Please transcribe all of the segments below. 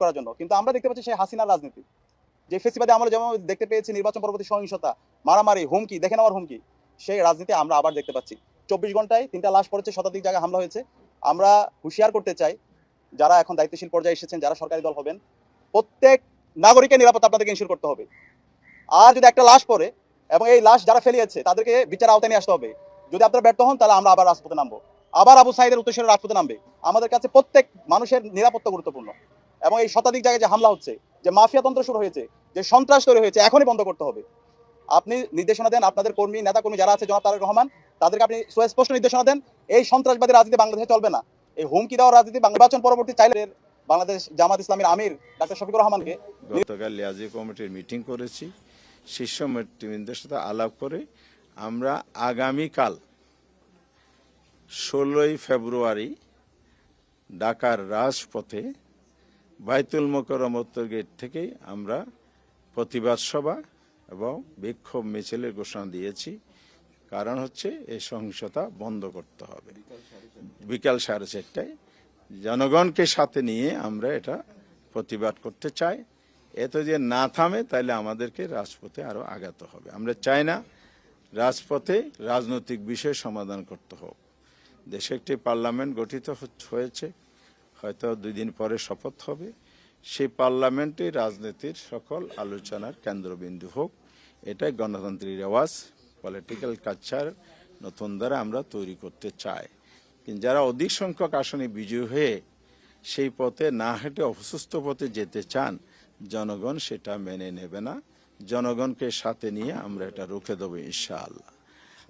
করার জন্য। কিন্তু আমরা দেখতে পাচ্ছি সেই হাসিনার রাজনীতি। যে ফেসিবাদে আমরা যেমন দেখতে পেয়েছি নির্বাচন পরবর্তী সহিংসতা, মারামারি, হুমকি, দেখে নেওয়ার হুমকি, সেই রাজনীতি আমরা আবার দেখতে পাচ্ছি। চব্বিশ ঘন্টায় তিনটা লাশ পড়েছে, শতাধিক জায়গায় হামলা হয়েছে। আমরা হুঁশিয়ার করতে চাই, যারা এখন দায়িত্বশীল পর্যায়ে এসেছেন, যারা সরকারি দল হবেন, প্রত্যেক নাগরিকের নিরাপত্তা আপনাদেরকে ইনশিওর করতে হবে। আর যদি একটা লাশ পড়ে এবং এই লাশ যারা ফেলিয়েছে, তাদেরকে বিচার আওতায় নিয়ে আসতে হবে। যদি আপনারা ব্যর্থ হন, তাহলে আমরা আবার রাজপথে নামবো। আবার আবু সাইদের উত্তর রাজপথে নামবে। আমাদের কাছে প্রত্যেক মানুষের নিরাপত্তা গুরুত্বপূর্ণ। এবং এই শতাধিক জায়গায় যে হামলা হচ্ছে, যে মাফিয়া তন্ত্র শুরু হয়েছে, যে সন্ত্রাস তৈরি হয়েছে, এখনই বন্ধ করতে হবে। আপনি নির্দেশনা দেন, আপনাদের কর্মী নেতা কর্মী যারা আছে, জনাব তারেক রহমান, তাদেরকে আপনি সুস্পষ্ট নির্দেশনা দেন, এই সন্ত্রাসবাদী রাজনীতি বাংলাদেশে চলবে না। এই হুমকি দেওয়ার রাজনীতি নির্বাচন পরবর্তী চাইলে বাংলাদেশ জামাত ইসলামের আমির ডাক্তার শফিকুর রহমানকে গতকাল লিয়াজি কমিটির মিটিং করেছি। শীর্ষ নেতৃবৃন্দের সাথে আলাপ করে আমরা আগামীকাল ষোলোই ফেব্রুয়ারি ঢাকার রাজপথে বাইতুল মোকরমত্তর গেট থেকেই আমরা প্রতিবাদ সভা এবং বিক্ষোভ মিছিলের ঘোষণা দিয়েছি। কারণ হচ্ছে এই সহিংসতা বন্ধ করতে হবে। বিকাল সাড়ে চারটায় জনগণকে সাথে নিয়ে আমরা এটা প্রতিবাদ করতে চাই। এত যে না থামে তাহলে আমাদেরকে রাজপথে আরও আগাতে হবে। আমরা চাই না রাজপথে রাজনৈতিক বিষয় সমাধান করতে হোক। দেশে একটি পার্লামেন্ট গঠিত হয়েছে। হয়তো দুই দিন পরে শপথ হবে। সেই পার্লামেন্টে রাজনীতির সকল আলোচনার কেন্দ্রবিন্দু হোক। এটাই গণতান্ত্রিক রেওয়াজ। পলিটিক্যাল কালচার নতুন দ্বারা আমরা তৈরি করতে চাই। কিন্তু যারা অধিক সংখ্যক আসনে বিজয়ী হয়ে সেই পথে না হেঁটে অসুস্থ পথে যেতে চান, জনগণ সেটা মেনে নেবে না। জনগণকে সাথে নিয়ে আমরা এটা রুখে দেবো ইনশাআল্লাহ।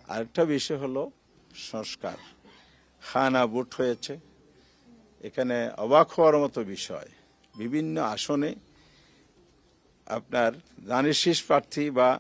আরেকটা বিষয় হলো সংস্কার। খানা বুট হয়েছে। এখানে অবাক হওয়ার মতো বিষয়। বিভিন্ন আসনে আপনার দানের শীষ প্রার্থী বা